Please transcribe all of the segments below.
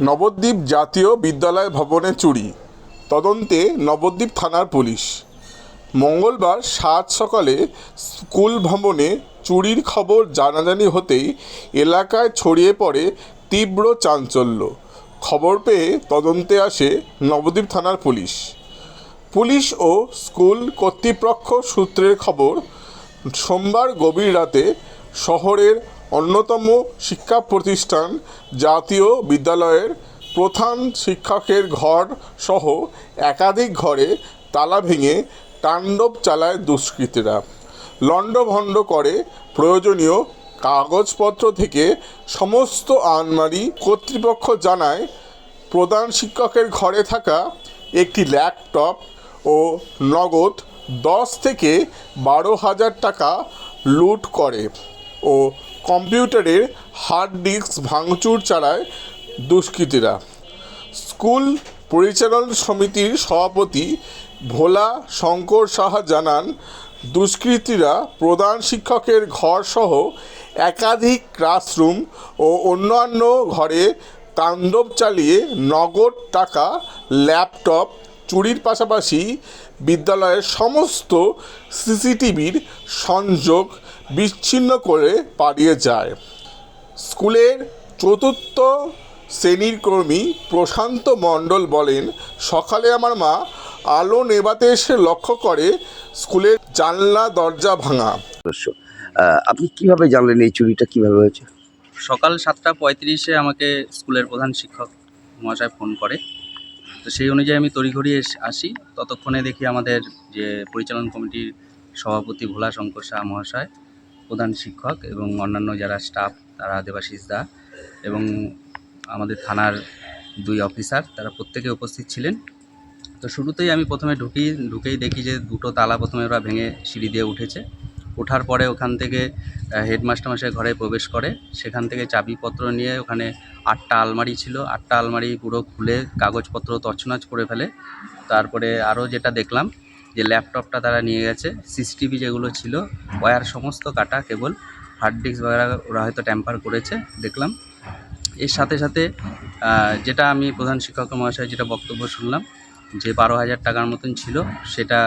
নবদ্বীপ জাতীয় বিদ্যালয় ভবনে চুরি। তদন্তে নবদ্বীপ থানার পুলিশ। মঙ্গলবার সাত সকালে স্কুল ভবনে চুরির খবর জানাজানি হতেই এলাকায় ছড়িয়ে পড়ে তীব্র চাঞ্চল্য। খবর পেয়ে তদন্তে আসে নবদ্বীপ থানার পুলিশ। পুলিশ ও স্কুল কর্তৃপক্ষ সূত্রের খবর, সোমবার গভীর রাতে শহরের অন্যতম শিক্ষা প্রতিষ্ঠান জাতীয় বিদ্যালয়ের প্রধান শিক্ষকের ঘর সহ একাধিক ঘরে তালা ভেঙে তাণ্ডব চালায় দুষ্কৃতীরা। লণ্ডভণ্ড করে প্রয়োজনীয় কাগজপত্র থেকে সমস্ত আলমারি কর্তৃপক্ষ জানায়, প্রধান শিক্ষকের ঘরে থাকা একটি ল্যাপটপ ও নগদ দশ থেকে বারো হাজার টাকা লুট করে ও কম্পিউটারের হার্ড ডিস্ক ভাঙচুর চালায় দুষ্কৃতীরা। স্কুল পরিচালন সমিতির সভাপতি ভোলা শঙ্কর সাহা জানান, দুষ্কৃতীরা প্রধান শিক্ষকের ঘরসহ একাধিক ক্লাসরুম ও অন্যান্য ঘরে তাণ্ডব চালিয়ে নগদ টাকা, ল্যাপটপ, চুরির পাশাপাশি বিদ্যালয়ের সমস্ত সিসিটিভির সংযোগ বিচ্ছিন্ন করে পালিয়ে যায়। স্কুলের চতুর্থ শ্রেণির কর্মী প্রশান্ত মণ্ডল বলেন সকালে আমার মা আলো নেভাতে এসে লক্ষ্য করে স্কুলের জানলা দরজা ভাঙা। অবশ্য আপনি কীভাবে জানলেন এই চুরিটা কীভাবে হয়েছে? সকাল সাতটা পঁয়ত্রিশে আমাকে স্কুলের প্রধান শিক্ষক মহাশয় ফোন করে। তো সেই অনুযায়ী আমি তড়িঘড়ি এস- আসি। ততক্ষণে দেখি আমাদের যে পরিচালন কমিটির সভাপতি ভোলা শঙ্কর শাহ মহাশয় প্রধান শিক্ষক এবং অন্যান্য যারা স্টাফ তারা দেবাশিস দা এবং আমাদের থানার দুই অফিসার তারা প্রত্যেকে উপস্থিত ছিলেন। তো শুরুতেই আমি প্রথমে ঢুকি, ঢুকেই দেখি যে দুটো তালা প্রথমে ওরা ভেঙে সিঁড়ি দিয়ে উঠেছে। ওঠার পরে ওখান থেকে হেডমাস্টার ঘরে প্রবেশ করে। সেখান থেকে চাবিপত্র নিয়ে ওখানে আটটা আলমারি ছিল। আটটা আলমারি পুরো খুলে কাগজপত্র তছনছ করে ফেলে। তারপরে আরও যেটা দেখলাম যে ল্যাপটপটা তারা নিয়ে গেছে সিসিটিভি যেগুলো ছিল ওয়্যার সমস্ত কাটা, কেবল হার্ড ডিস্ক বগেরা ওরা হয়তো ট্যাম্পার করেছে, দেখলাম। এর সাথে সাথে যেটা আমি প্রধান শিক্ষক মহাশয় যেটা বক্তব্য শুনলাম, যে বারো হাজার টাকার মতন ছিল, সেটা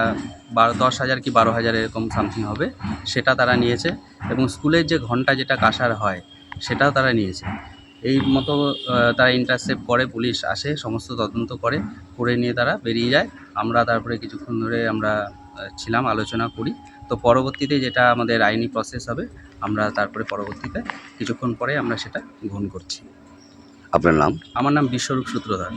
বারো, দশ হাজার কি বারো হাজার এরকম সামথিং হবে, সেটা তারা নিয়েছে। এবং স্কুলের যে ঘণ্টা যেটা কাসার হয়, সেটাও তারা নিয়েছে। এই মতো তারা ইন্টারসেপ্ট করে পুলিশ আসে সমস্ত তদন্ত করে করে নিয়ে তারা বেরিয়ে যায়। আমরা তারপরে কিছুক্ষণ ধরে আমরা ছিলাম আলোচনা করি। তো পরবর্তীতে যেটা আমাদের আইনি প্রসেস হবে আমরা তারপরে পরবর্তীতে কিছুক্ষণ পরে আমরা সেটা গ্রহণ করছি। আপনার নাম? আমার নাম বিশ্বরূপ সূত্রধর।